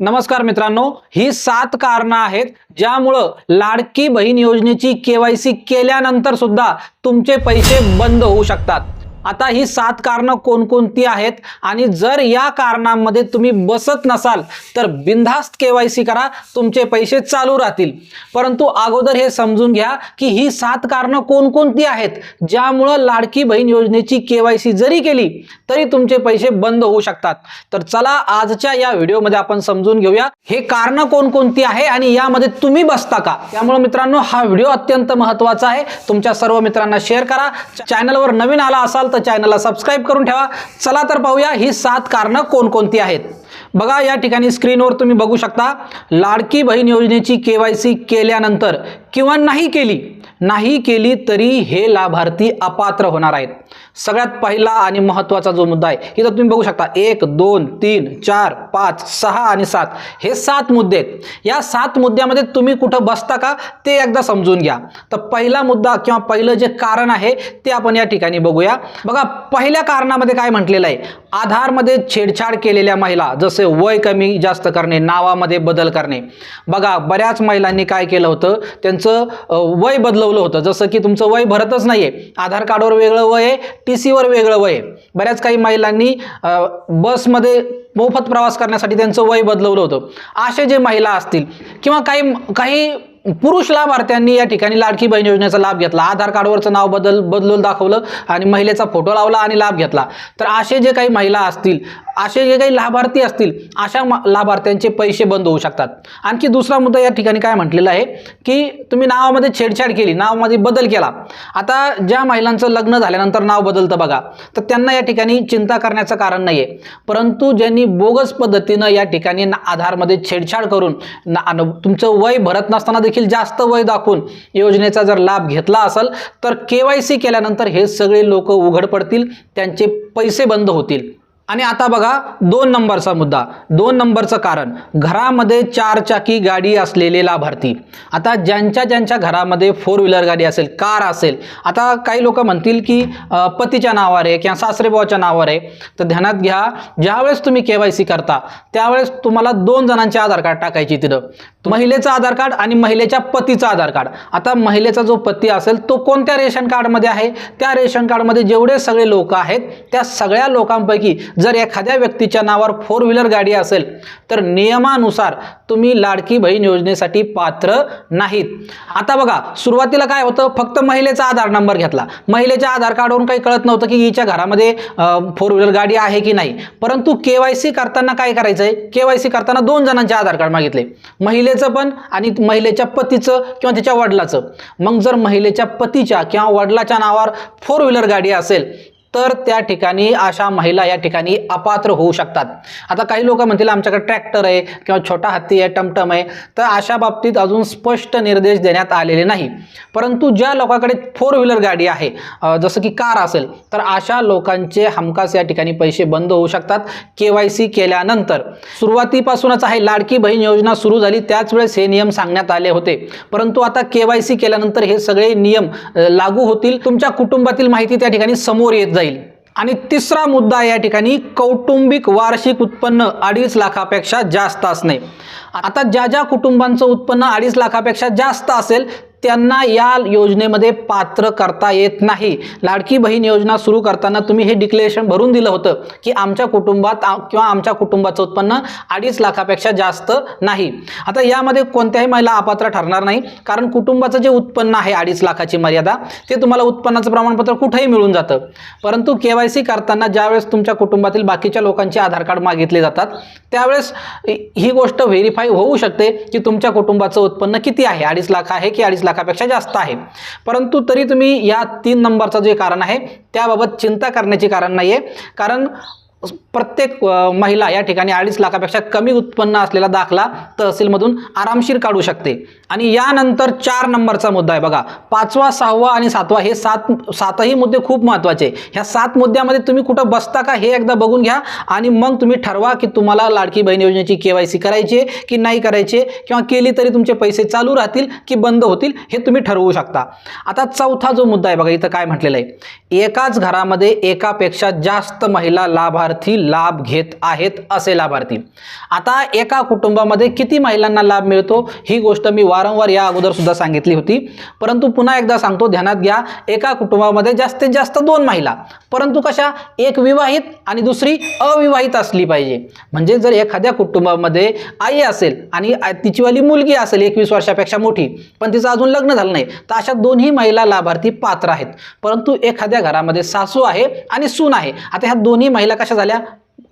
नमस्कार मित्रांनो ही सात कारणं आहेत ज्यामुळं लाडकी बहीण योजनेची केवायसी केल्यानंतर सुद्धा तुमचे पैसे बंद होऊ शकतात. आता ही सात कारणं कोणकोणती आहेत? आणि जर या कारणांमध्ये तुम्ही बसत नसाल तर बिनधास्त केवायसी करा तुमचे पैसे चालू राहतील. परंतु अगोदर हे समजून घ्या की ही सात कारणं कोणकोणती आहेत? ज्यामुळं लाडकी बहीण योजनेची केवायसी जरी केली तरी तुमचे पैसे बंद होऊ शकतात. तर चला आजच्या या व्हिडिओमध्ये आपण समजून घेऊया हे कारणं कोणकोणती आहे आणि यामध्ये तुम्ही बसता का? त्यामुळे मित्रांनो हा व्हिडिओ अत्यंत महत्त्वाचा आहे. तुमच्या सर्व मित्रांना शेअर करा. चॅनलवर नवीन आला असाल तर चॅनलला सबस्क्राईब करून ठेवा. चला तर पाहूया ही सात कारणं कोणकोणती आहेत. बघा या ठिकाणी स्क्रीनवर तुम्ही बघू शकता लाडकी बहीण योजनेची केवायसी केल्यानंतर किंवा नाही केली नाही केली तरी हे लाभार्थी अपात्र होणार आहेत. सगळ्यात पहिला आणि महत्त्वाचा जो मुद्दा आहे इथं तुम्ही बघू शकता एक दोन तीन चार पाच सहा आणि सात. हे सात मुद्दे आहेत. या सात मुद्द्यामध्ये तुम्ही कुठं बसता का ते एकदा समजून घ्या. तर पहिला मुद्दा किंवा पहिलं जे कारण आहे ते आपण या ठिकाणी बघूया. बघा पहिल्या कारणामध्ये काय म्हटलेलं आहे? आधारमध्ये छेडछाड केलेल्या महिला जसे वय कमी जास्त करणे नावामध्ये बदल करणे. बघा बऱ्याच महिलांनी काय केलं होतं? त्यांचं वय बदल समजवलं होतं. जसं की तुमचं वय भरतच नाही आहे आधार कार्डवर वेगळं वय आहे टी सीवर वेगळं वय आहे. बऱ्याच काही महिलांनी बसमध्ये मोफत प्रवास करण्यासाठी त्यांचं वय बदलवलं होतं. असे जे महिला असतील किंवा काही काही पुरुष लाभार्थ्यांनी या ठिकाणी लाडकी बहीण योजनेचा लाभ घेतला. आधार कार्डवरचं नाव बदल बदलून दाखवलं आणि महिलेचा फोटो लावला आणि लाभ घेतला. तर असे जे काही महिला असतील असे जे काही लाभार्थी असतील अशा लाभार्थ्यांचे पैसे बंद होऊ शकतात. आणखी दुसरा मुद्दा या ठिकाणी काय म्हटलेला आहे की तुम्ही नावामध्ये छेडछाड केली नावामध्ये बदल केला. आता ज्या महिलांचं लग्न झाल्यानंतर नाव बदलतं बघा तर त्यांना या ठिकाणी चिंता करण्याचं कारण नाही आहे परंतु ज्यांनी बोगस पद्धतीनं या ठिकाणी आधारमध्ये छेडछाड करून ना- तुमचं वय भरत नसताना देखील जास्त वय दाखवून योजनेचा जर लाभ घेतला असेल तर के वाय सी केल्यानंतर हे सगळे लोक उघड पडतील त्यांचे पैसे बंद होतील. आणि आता बघा दोन नंबरचा मुद्दा. दोन नंबरचं कारण घरामध्ये चार चाकी गाडी असलेले लाभार्थी. आता ज्यांच्या ज्यांच्या घरामध्ये फोर व्हीलर गाडी असेल कार असेल आता काही लोक म्हणतील की पतीच्या नावावर आहे किंवा सासरेबाच्या नावावर आहे. तर ध्यानात घ्या ज्यावेळेस तुम्ही के वाय सी करता त्यावेळेस तुम्हाला दोन जणांचे आधार कार्ड टाकायची तिथं. महिलेचं आधार कार्ड आणि महिलेच्या पतीचं आधार कार्ड. आता महिलेचा जो पती असेल तो कोणत्या रेशन कार्डमध्ये आहे? त्या रेशन कार्डमध्ये जेवढे सगळे लोक आहेत त्या सगळ्या लोकांपैकी जर एखाद्या व्यक्तीच्या नावावर फोर व्हीलर गाडी असेल तर नियमानुसार तुम्ही लाडकी बहीण योजनेसाठी पात्र नाहीत. आता बघा सुरुवातीला काय होतं? फक्त महिलेचा आधार नंबर घेतला. महिलेच्या आधार कार्डवरून काही कळत नव्हतं की हिच्या घरामध्ये फोर व्हीलर गाडी आहे की नाही. परंतु के वाय सी करताना काय करायचं आहे के वाय सी करताना दोन जणांचे आधार कार्ड मागितले. महिलेचं पण आणि महिलेच्या पतीचं किंवा तिच्या वडिलाचं. मग जर महिलेच्या पतीच्या किंवा वडिलाच्या नावावर फोर व्हीलर गाडी असेल तर त्या ठिकाणी अशा महिला या ठिकाणी अपात्र होऊ शकतात. आता काही लोक म्हणतील आमच्याकडे ट्रॅक्टर आहे किंवा छोटा हत्ती आहे टमटम आहे. तर अशा बाबतीत अजून स्पष्ट निर्देश देण्यात आलेले नाही. परंतु ज्या लोकांकडे फोर व्हीलर गाडी आहे जसं की कार असेल तर अशा लोकांचे हमखास या ठिकाणी पैसे बंद होऊ शकतात के वाय सी केल्यानंतर. सुरुवातीपासूनच आहे लाडकी बहीण योजना सुरू झाली त्याच वेळेस हे नियम सांगण्यात आले होते. परंतु आता के वाय सी केल्यानंतर हे सगळे नियम लागू होतील. तुमच्या कुटुंबातील माहिती त्या ठिकाणी समोर येत जाईल. आणि तिसरा मुद्दा या ठिकाणी कौटुंबिक वार्षिक उत्पन्न अडीच लाखापेक्षा जास्त असणे. आता ज्या ज्या कुटुंबांचं उत्पन्न अडीच लाखापेक्षा जास्त असेल त्यांना या योजनेमध्ये पात्र करता येत नाही. लाडकी बहीण योजना सुरू करताना तुम्ही हे डिक्लेरेशन भरून दिलं होतं की आमच्या कुटुंबात किंवा आमच्या कुटुंबाचं उत्पन्न अडीच लाखापेक्षा जास्त नाही. आता यामध्ये कोणत्याही महिला अपात्र ठरणार नाही. कारण कुटुंबाचं जे उत्पन्न आहे अडीच लाखाची मर्यादा ते तुम्हाला उत्पन्नाचं प्रमाणपत्र कुठेही मिळून जातं. परंतु के वाय सी करताना ज्यावेळेस तुमच्या कुटुंबातील बाकीच्या लोकांचे आधार कार्ड मागितले जातात त्यावेळेस ही गोष्ट व्हेरीफाय होऊ शकते की तुमच्या कुटुंबाचं उत्पन्न किती आहे? अडीच लाख आहे की अडीच लाखापेक्षा जास्त आहे. परंतु तरी तुम्ही या तीन नंबरचं जे कारण आहे त्याबाबत चिंता करण्याचे कारण नाही आहे कारण प्रत्येक महिला या ठिकाणी अडीच लाखापेक्षा कमी उत्पन्न असलेला दाखला तहसीलमधून आरामशीर काढू शकते. आणि यानंतर चार नंबरचा मुद्दा आहे बघा. पाचवा सहावा आणि सातवा हे सात सातही मुद्दे खूप महत्त्वाचे. ह्या सात मुद्द्यामध्ये तुम्ही कुठं बसता का हे एकदा बघून घ्या आणि मग तुम्ही ठरवा की तुम्हाला लाडकी बहीण योजनेची के वाय सी करायची आहे की नाही करायची किंवा केली तरी तुमचे पैसे चालू राहतील की बंद होतील हे तुम्ही ठरवू शकता. आता चौथा जो मुद्दा आहे बघा इथं काय म्हटलेलं आहे. एकाच घरामध्ये एकापेक्षा जास्त महिला लाभार्थी लाभार्थी लाभ घेत आहेत असे लाभार्थी. आता एका कुटुंबामध्ये किती महिलांना लाभ मिळतो? ही गोष्ट मी वारंवार या अगोदर सुद्धा सांगितली होती. परंतु पुन्हा एकदा सांगतो ध्यानात घ्या एका कुटुंबामध्ये जास्तीत जास्त दोन महिला. परंतु कशा? एक विवाहित आणि दुसरी अविवाहित असली पाहिजे. म्हणजे जर एखाद्या कुटुंबामध्ये आई असेल आणि तिचीवाली मुलगी असेल एकवीस वर्षापेक्षा मोठी पण तिचं अजून लग्न झालं नाही तर अशा दोन्ही महिला लाभार्थी पात्र आहेत. परंतु एखाद्या घरामध्ये सासू आहे आणि सून आहे. आता ह्या दोन्ही महिला कशा झाल्या?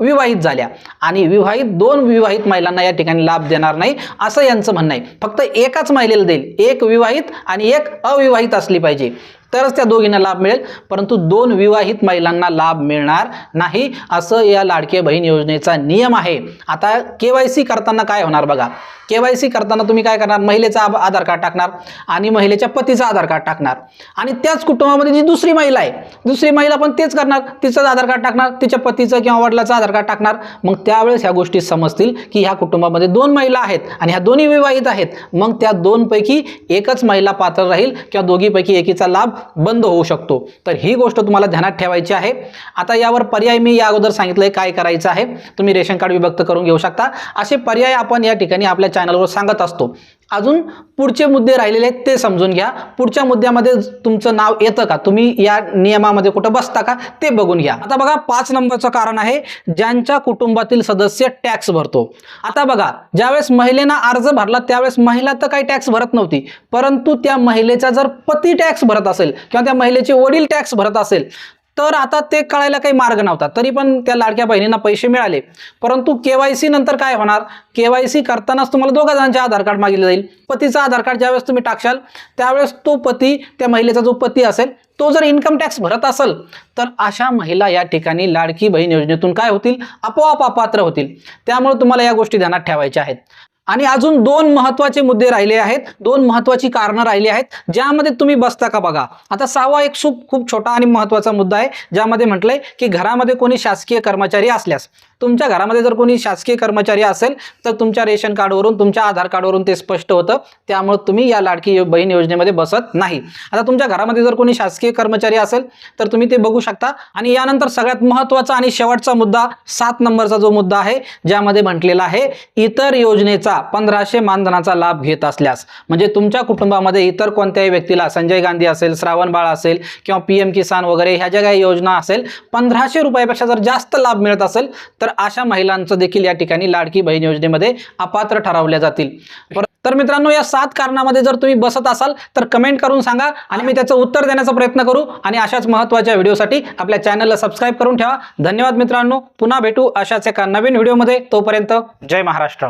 विवाहित झाल्या. आणि विवाहित दोन विवाहित महिलांना या ठिकाणी लाभ देणार नाही असं यांचं म्हणणं आहे. फक्त एकाच महिलेला देईल. एक विवाहित आणि एक अविवाहित असली पाहिजे. तरच त्या दोघींना लाभ मिळेल. परंतु दोन विवाहित महिलांना लाभ मिळणार नाही असं या लाडके बहीण योजनेचा नियम आहे. आता के वाय सी करताना काय होणार बघा. के वाय सी करताना तुम्ही काय करणार? महिलेचा आधार कार्ड टाकणार आणि महिलेच्या पतीचा आधार कार्ड टाकणार. आणि त्याच कुटुंबामध्ये जी दुसरी महिला आहे दुसरी महिला पण तेच करणार. तिचं आधार कार्ड टाकणार तिच्या पतीचं किंवा वडिलाचं आधार कार्ड टाकणार. मग त्यावेळेस ह्या गोष्टी समजतील की ह्या कुटुंबामध्ये दोन महिला आहेत आणि ह्या दोन्ही विवाहित आहेत. मग त्या दोनपैकी एकच महिला पात्र राहील किंवा दोघीपैकी एकीचा लाभ बंद होऊ शकतो. तर ही गोष्ट तुम्हाला ध्यानात ठेवायची आहे. आता यावर पर्याय मी या अगोदर सांगितलंय काय करायचं आहे. तुम्ही रेशन कार्ड विभक्त करून घेऊ शकता. असे पर्याय आपण या ठिकाणी आपल्या चॅनलवर सांगत असतो. अजून पुढचे मुद्दे राहिलेले आहेत ते समजून घ्या. पुढच्या मुद्द्यामध्ये तुमचं नाव येतं का? तुम्ही या नियमामध्ये कुठं बसता का? ते बघून घ्या. आता बघा पाच नंबरचं कारण आहे ज्यांच्या कुटुंबातील सदस्य टॅक्स भरतो. आता बघा ज्यावेळेस महिलेनं अर्ज भरला त्यावेळेस महिला तर काही टॅक्स भरत नव्हती. परंतु त्या महिलेचा जर पती टॅक्स भरत असेल किंवा त्या महिलेचे वडील टॅक्स भरत असेल तर आता ते कळायला काही मार्ग नव्हता. तरी पण त्या लाडक्या बहिणींना पैसे मिळाले. परंतु के नंतर काय होणार? के वाय सी करतानाच तुम्हाला दोघा जणांचे आधार कार्ड मागितलं जाईल. पतीचा आधार कार्ड ज्यावेळेस तुम्ही टाकशाल त्यावेळेस तो पती त्या महिलेचा जो पती असेल तो जर इन्कम टॅक्स भरत असेल तर अशा महिला या ठिकाणी लाडकी बहीण योजनेतून काय होतील? आपोआप अपात्र होतील. त्यामुळे तुम्हाला या गोष्टी ध्यानात ठेवायच्या आहेत. आणि अजून दोन महत्त्वाचे मुद्दे राहिले आहेत. दोन महत्वाची कारणं राहिली आहेत. ज्यामध्ये तुम्ही बसता का बघा. आता सहावा एक खूप खूप छोटा आणि महत्त्वाचा मुद्दा आहे. ज्यामध्ये म्हटलंय की घरामध्ये कोणी शासकीय कर्मचारी असल्यास. तुमच्या घरामध्ये जर कोणी शासकीय कर्मचारी असेल तर तुमच्या रेशन कार्डवरून तुमच्या आधार कार्डवरून ते स्पष्ट होतं. त्यामुळे तुम्ही या लाडकी बहीण योजनेमध्ये बसत नाही. आता तुमच्या घरामध्ये जर कोणी शासकीय कर्मचारी असेल तर तुम्ही ते बघू शकता. आणि यानंतर सगळ्यात महत्त्वाचा आणि शेवटचा मुद्दा सात नंबरचा जो मुद्दा आहे ज्यामध्ये म्हटलेला आहे इतर योजनेचा पंधराशे मानधनाचा लाभ घेत असल्यास. म्हणजे तुमच्या कुटुंबामध्ये इतर कोणत्याही व्यक्तीला संजय गांधी असेल श्रावण बाळ असेल किंवा पी एम किसान वगैरे ह्या ज्या काही योजना असेल पंधराशे रुपयापेक्षा जर जास्त लाभ मिळत असेल तर अशा महिलांचं देखील या ठिकाणी लाडकी बहीण योजनेमध्ये अपात्र ठरवल्या जातील. तर मित्रांनो या सात कारणामध्ये जर तुम्ही बसत असाल तर कमेंट करून सांगा आणि मी त्याचं उत्तर देण्याचा प्रयत्न करू आणि अशाच महत्त्वाच्या व्हिडिओसाठी आपल्या चॅनलला सबस्क्राईब करून ठेवा. धन्यवाद मित्रांनो. पुन्हा भेटू अशाच एका नवीन व्हिडिओमध्ये. तोपर्यंत जय महाराष्ट्र.